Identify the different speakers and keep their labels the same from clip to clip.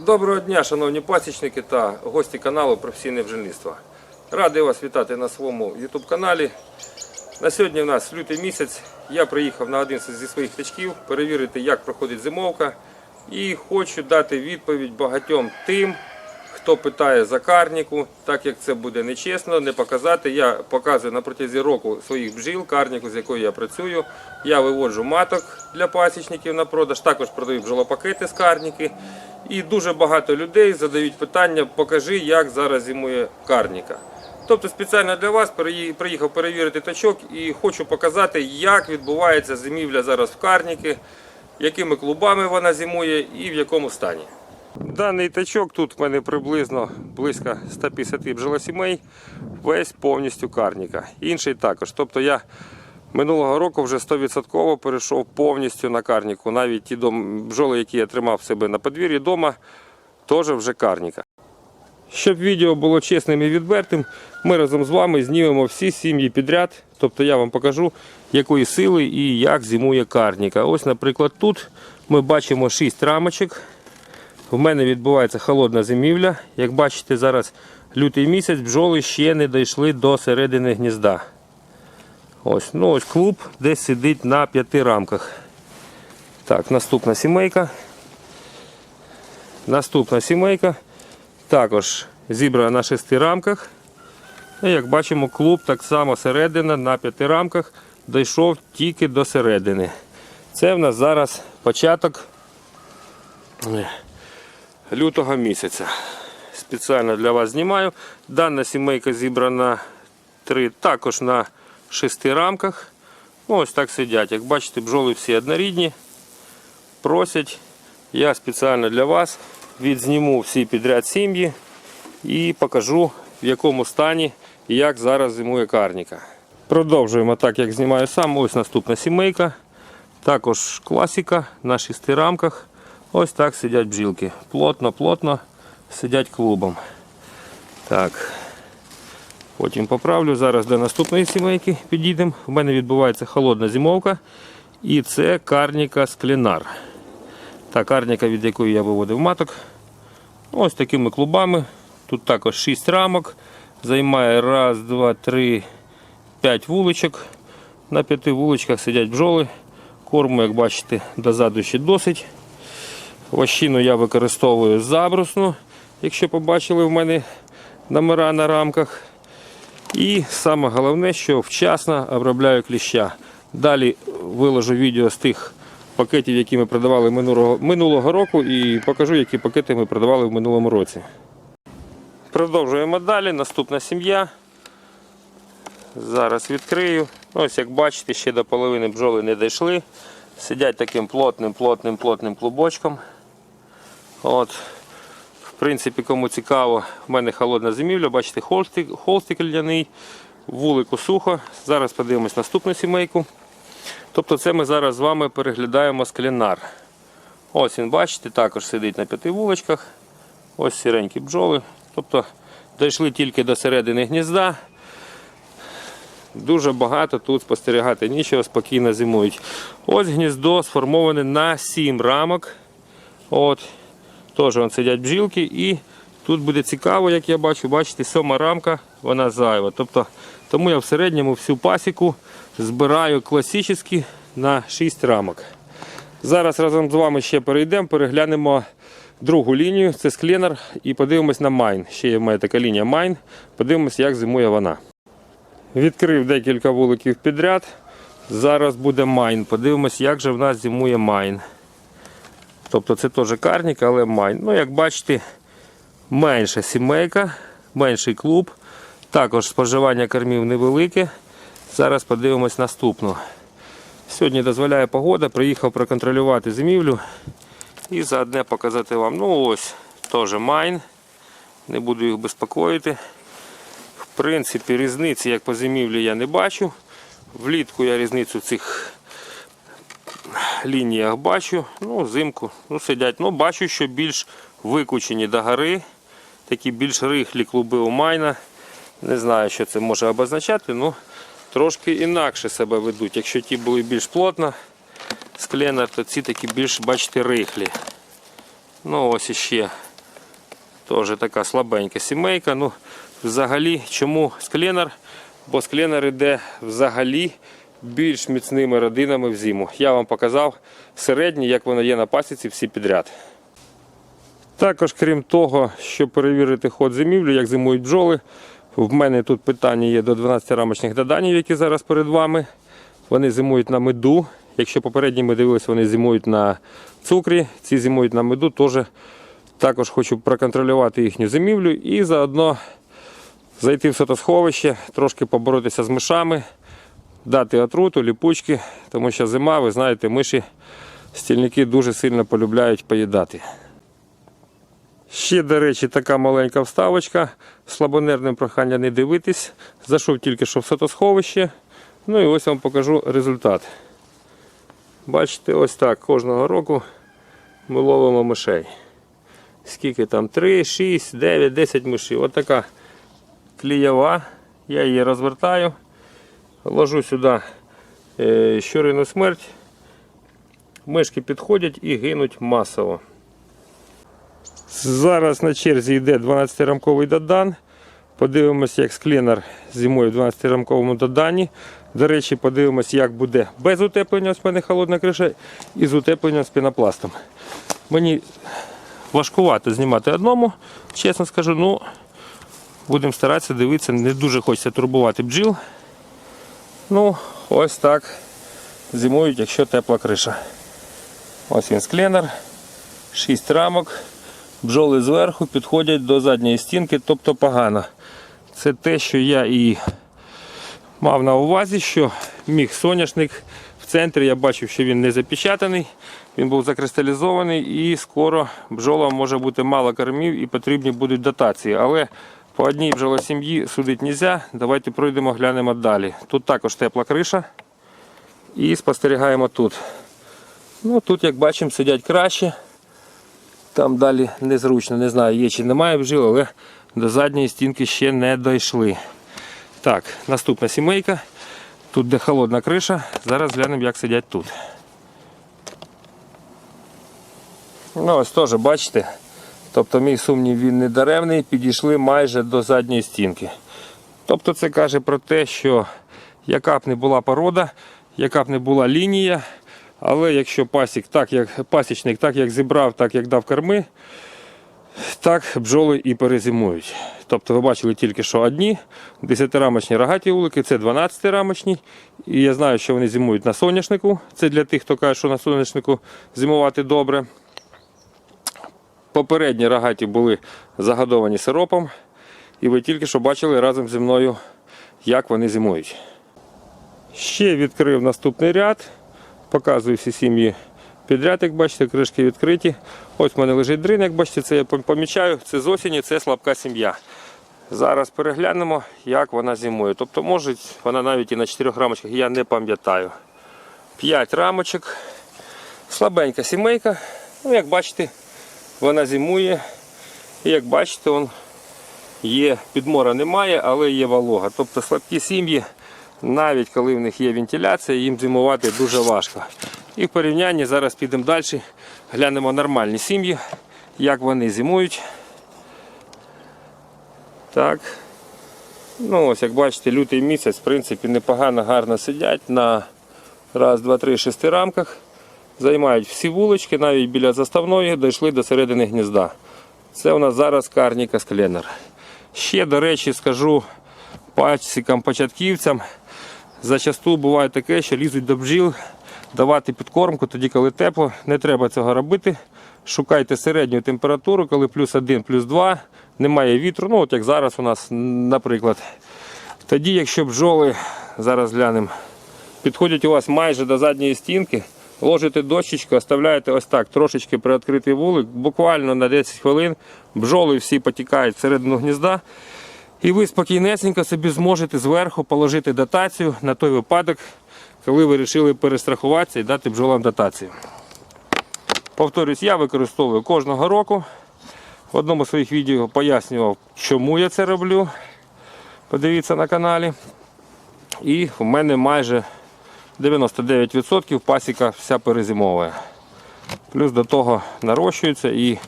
Speaker 1: Доброго дня, шановні пасічники та гості каналу Професійне бджільництво. Радий вас вітати на своєму YouTube каналі. На сьогодні у нас лютий місяць. Я приїхав на один зі своїх тачків перевірити, як проходить зимовка. І хочу дати відповідь багатьом тим, хто питає за карніку, так як це буде нечесно, не показати. Я показую на протязі року своїх бджіл, карніку, з якою я працюю. Я виводжу маток для пасічників на продаж, також продаю бджолопакети з карніки. І дуже багато людей задають питання, покажи, як зараз зимує карніка. Тобто спеціально для вас приїхав перевірити тачок і хочу показати, як відбувається зимівля зараз в карніки, якими клубами вона зимує і в якому стані. Даний тачок тут в мене приблизно близько 150 бджолосімей, весь повністю карніка. Інший також. Тобто я минулого року вже 100% перейшов повністю на карніку. Навіть ті бджоли, які я тримав себе на подвір'ї вдома, теж вже карніка. Щоб відео було чесним і відвертим, ми разом з вами знімемо всі сім'ї підряд. Тобто я вам покажу, якої сили і як зимує карніка. Ось, наприклад, тут ми бачимо 6 рамочок. В мене відбувається холодна зимівля. Як бачите, зараз лютий місяць, бджоли ще не дійшли до середини гнізда. Ось, ну ось клуб десь сидить на п'яти рамках. Так, наступна сімейка. Наступна сімейка. Також зібрана на шести рамках. І як бачимо, клуб так само середина на п'яти рамках дійшов тільки до середини. Це в нас зараз початок е, лютого місяця. Спеціально для вас знімаю. Дана сімейка зібрана три, також на шести рамках. Ну, ось так сидять. Як бачите, бджоли всі однорідні. Просять. Я спеціально для вас відзніму всі підряд сім'ї і покажу в якому стані і як зараз зимує карніка. Продовжуємо так, як знімаю сам. Ось наступна сімейка. Також класика на шести рамках. Ось так сидять бджілки. Плотно, плотно сидять клубом. Так. Потім поправлю. Зараз до наступної сімейки підійдемо. У мене відбувається холодна зимовка. І це карніка склінар. Та карніка, від якої я виводив маток. Ось такими клубами. Тут також 6 рамок. Займає раз, два, три, п'ять вуличок. На п'яти вуличках сидять бджоли. Корму, як бачите, дозаду ще досить. Вощину я використовую забрусну, якщо побачили в мене номера на рамках. І саме головне, що вчасно обробляю кліща. Далі виложу відео з тих пакетів, які ми продавали минулого, року, і покажу, які пакети ми продавали в минулому році. Продовжуємо далі. Наступна сім'я. Зараз відкрию. Ось як бачите, ще до половини бджоли не дійшли. Сидять таким плотним, плотним, плотним клубочком. От. В принципі, кому цікаво, в мене холодна зимівля, бачите, холстик, холстик льняний, вулику сухо. Зараз подивимось наступну сімейку. Тобто це ми зараз з вами переглядаємо склінар. Ось він, бачите, також сидить на п'яти вуличках. Ось сіренькі бджоли. Тобто дійшли тільки до середини гнізда. Дуже багато тут спостерігати нічого, спокійно зимують. Ось гніздо сформоване на 7 рамок. От. Теж вон сидять бджілки і тут буде цікаво, як я бачу, бачите, сьома рамка, вона зайва. Тобто, тому я в середньому всю пасіку збираю класично на 6 рамок. Зараз разом з вами ще перейдемо, переглянемо другу лінію, це скленер, і подивимось на майн. Ще є в мене така лінія майн. Подивимось, як зимує вона. Відкрив декілька вуликів підряд. Зараз буде майн. Подивимось, як же в нас зимує майн. Тобто це теж карнік, але майн. Ну, як бачите, менша сімейка, менший клуб. Також споживання кормів невелике. Зараз подивимось наступну. Сьогодні дозволяє погода, приїхав проконтролювати зимівлю і заодне показати вам. Ну ось, теж майн. Не буду їх безпокоїти. В принципі, різниці, як по зимівлі, я не бачу. Влітку я різницю цих лініях бачу. Ну, зимку ну, сидять. Ну, бачу, що більш викучені до гори. Такі більш рихлі клуби у майна. Не знаю, що це може обозначати, ну трошки інакше себе ведуть. Якщо ті були більш плотно склена, то ці такі більш, бачите, рихлі. Ну ось іще Теж така слабенька сімейка. Ну, взагалі, чому скленер? Бо скленер іде взагалі більш міцними родинами в зиму. Я вам показав середні, як воно є на пасіці, всі підряд. Також, крім того, щоб перевірити ход зимівлі, як зимують бджоли, в мене тут питання є до 12 рамочних доданів, які зараз перед вами. Вони зимують на меду. Якщо попередні ми дивилися, вони зимують на цукрі, ці зимують на меду. Теж також хочу проконтролювати їхню зимівлю і заодно зайти в сотосховище, трошки поборотися з мишами, дати отруту, ліпучки, тому що зима, ви знаєте, миші, стільники дуже сильно полюбляють поїдати. Ще, до речі, така маленька вставочка. Слабонервним прохання не дивитись. Зайшов тільки що в сотосховище. Ну і ось вам покажу результат. Бачите, ось так кожного року ми ловимо мишей. Скільки там? 3, 6, 9, 10 мишей. Ось така клієва. Я її розвертаю. Ложу сюди е, щурину смерть. Мишки підходять і гинуть масово. Зараз на черзі йде 12-рамковий додан. Подивимося, як скленер зимою в 12-рамковому доданні. До речі, подивимось, як буде без утеплення, в мене холодна криша, і з утепленням з пінопластом. Мені важкувато знімати одному, чесно скажу, ну будемо старатися дивитися, не дуже хочеться турбувати бджіл. Ну, ось так зимують, якщо тепла криша. Ось він скленер, 6 рамок. Бджоли зверху підходять до задньої стінки, тобто погано. Це те, що я і мав на увазі, що міг соняшник в центрі. Я бачив, що він не запечатаний, він був закристалізований і скоро бджолам може бути мало кормів і потрібні будуть дотації. Але по одній бджолосім'ї судити не можна. Давайте пройдемо, глянемо далі. Тут також тепла криша. І спостерігаємо тут. Ну, Тут, як бачимо, сидять краще. Там далі незручно, не знаю, є чи немає бджіл, але до задньої стінки ще не дійшли. Так, наступна сімейка. Тут де холодна криша. Зараз глянемо, як сидять тут. Ну, ось теж, бачите. Тобто мій сумнів він не даремний, підійшли майже до задньої стінки. Тобто це каже про те, що яка б не була порода, яка б не була лінія, але якщо пасік, так як, пасічник так як зібрав, так як дав корми, так бджоли і перезимують. Тобто ви бачили тільки що одні 10-рамочні рогаті улики, це 12-рамочні. І я знаю, що вони зимують на соняшнику. Це для тих, хто каже, що на соняшнику зимувати добре. Попередні рогаті були загодовані сиропом. І ви тільки що бачили разом зі мною, як вони зимують. Ще відкрив наступний ряд. Показую всі сім'ї підряд, як бачите, кришки відкриті. Ось в мене лежить дрин, як бачите, це я помічаю. Це з осені, це слабка сім'я. Зараз переглянемо, як вона зимує. Тобто, може, вона навіть і на 4 рамочках, я не пам'ятаю. 5 рамочок. Слабенька сімейка. Ну, як бачите, вона зимує. І як бачите, он є підмора немає, але є волога. Тобто слабкі сім'ї, навіть коли в них є вентиляція, їм зимувати дуже важко. І в порівнянні зараз підемо далі, глянемо нормальні сім'ї, як вони зимують. Так. Ну ось, як бачите, лютий місяць, в принципі, непогано, гарно сидять на раз, два, три, шести рамках. Займають всі вулички, навіть біля заставної дійшли до середини гнізда. Це у нас зараз карніка скленер. Ще, до речі, скажу пасікам, початківцям. Зачасту буває таке, що лізуть до бджіл, давати підкормку тоді, коли тепло. Не треба цього робити. Шукайте середню температуру, коли плюс 1, плюс 2, немає вітру. Ну, от як зараз у нас, наприклад. Тоді, якщо бджоли, зараз глянемо, підходять у вас майже до задньої стінки, ложите дощечку, оставляєте ось так, трошечки приоткритий вулик, буквально на 10 хвилин бджоли всі потікають всередину гнізда. І ви спокійнесенько собі зможете зверху положити дотацію на той випадок, коли ви вирішили перестрахуватися і дати бджолам дотацію. Повторюсь, я використовую кожного року. В одному з своїх відео пояснював, чому я це роблю. Подивіться на каналі. І в мене майже 99% пасіка вся перезимовує. Плюс до того нарощується і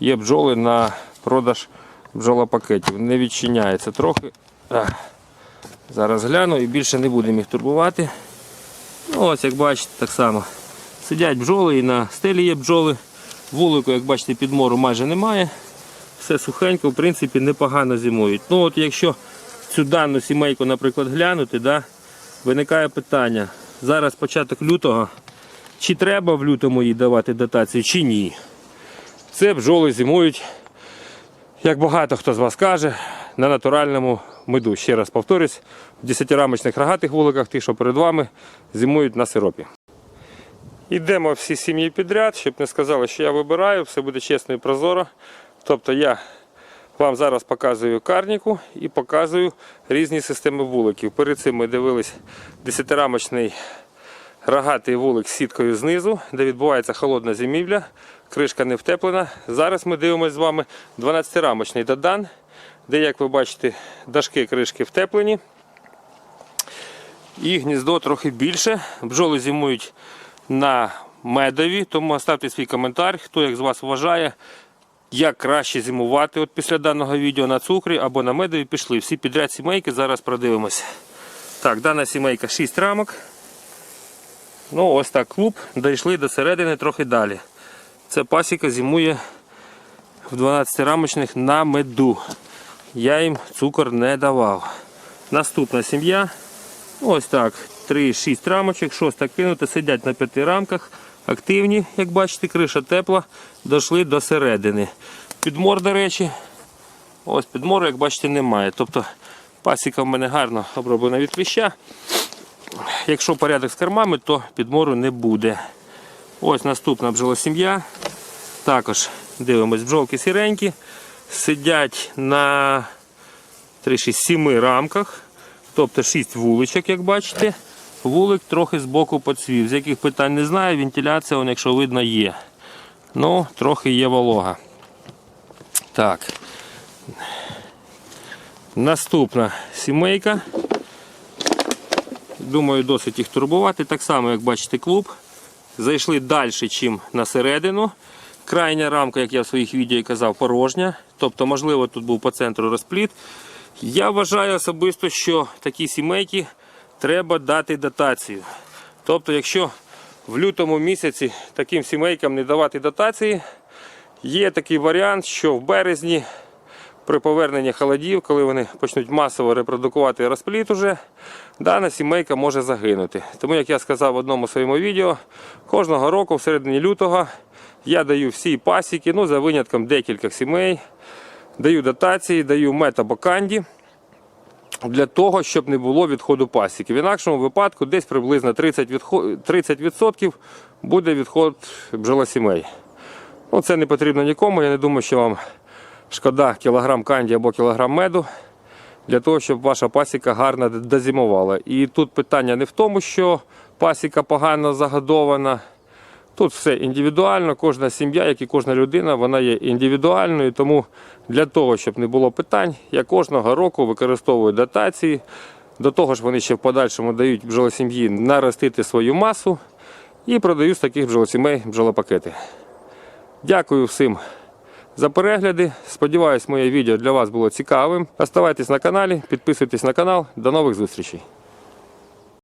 Speaker 1: є бджоли на продаж бджолопакетів. Не відчиняється трохи. Зараз гляну і більше не будемо їх турбувати. Ну, ось як бачите, так само. Сидять бджоли і на стелі є бджоли. Вулику, як бачите, підмору майже немає. Все сухенько, в принципі, непогано зимують. Ну от якщо цю дану сімейку, наприклад, глянути, да, виникає питання. Зараз початок лютого. Чи треба в лютому їй давати дотацію, чи ні. Це бджоли зимують, як багато хто з вас каже, на натуральному меду. Ще раз повторюсь, в 10-рамочних рогатих вуликах, ті, що перед вами, зимують на сиропі. Йдемо всі сім'ї підряд, щоб не сказали, що я вибираю, все буде чесно і прозоро. Тобто я вам зараз показую карніку і показую різні системи вуликів. Перед цим ми дивились 10-рамочний рогатий вулик з сіткою знизу, де відбувається холодна зимівля, кришка не втеплена. Зараз ми дивимося з вами 12-рамочний додан, де, як ви бачите, дашки кришки втеплені. І гніздо трохи більше. Бджоли зимують на медові, тому оставте свій коментар, хто як з вас вважає, як краще зимувати от після даного відео на цукрі або на медові пішли. Всі підряд сімейки зараз продивимося. Так, дана сімейка 6 рамок. Ну, ось так клуб. Дійшли до середини трохи далі. Це пасіка зимує в 12-рамочних на меду. Я їм цукор не давав. Наступна сім'я. Ось так. 3-6 рамочок, шоста кинута, сидять на п'яти рамках. Активні, як бачите, криша тепла, дійшли до середини. Підмор, до речі, ось підмору, як бачите, немає. Тобто пасіка в мене гарно оброблена від кліща. Якщо порядок з кормами, то підмору не буде. Ось наступна бджолосім'я. Також дивимось, бджолки сіренькі. Сидять на 3-6-7 рамках. Тобто 6 вуличок, як бачите. Вулик трохи збоку поцвів. З яких питань не знаю, вентиляція, вон, якщо видно, є. Ну, трохи є волога. Так. Наступна сімейка. Думаю, досить їх турбувати. Так само, як бачите, клуб. Зайшли далі, ніж на середину. Крайня рамка, як я в своїх відео казав, порожня. Тобто, можливо, тут був по центру розпліт. Я вважаю особисто, що такі сімейки треба дати дотацію. Тобто, якщо в лютому місяці таким сімейкам не давати дотації, є такий варіант, що в березні при поверненні холодів, коли вони почнуть масово репродукувати розпліт, уже, дана сімейка може загинути. Тому, як я сказав в одному своєму відео, кожного року в середині лютого я даю всі пасіки, ну за винятком декількох сімей, даю дотації, даю метабоканді для того, щоб не було відходу пасіки. В інакшому випадку десь приблизно 30%, відхо- 30% буде відход бджолосімей. Ну, це не потрібно нікому. Я не думаю, що вам шкода кілограм канді або кілограм меду для того, щоб ваша пасіка гарно дозимувала. І тут питання не в тому, що пасіка погано загодована. Тут все індивідуально, кожна сім'я, як і кожна людина, вона є індивідуальною. Тому для того, щоб не було питань, я кожного року використовую дотації. До того ж, вони ще в подальшому дають бджолосім'ї наростити свою масу і продаю з таких бджолосімей бджолопакети. Дякую всім за перегляди. Сподіваюсь, моє відео для вас було цікавим. Оставайтесь на каналі, підписуйтесь на канал. До нових зустрічей.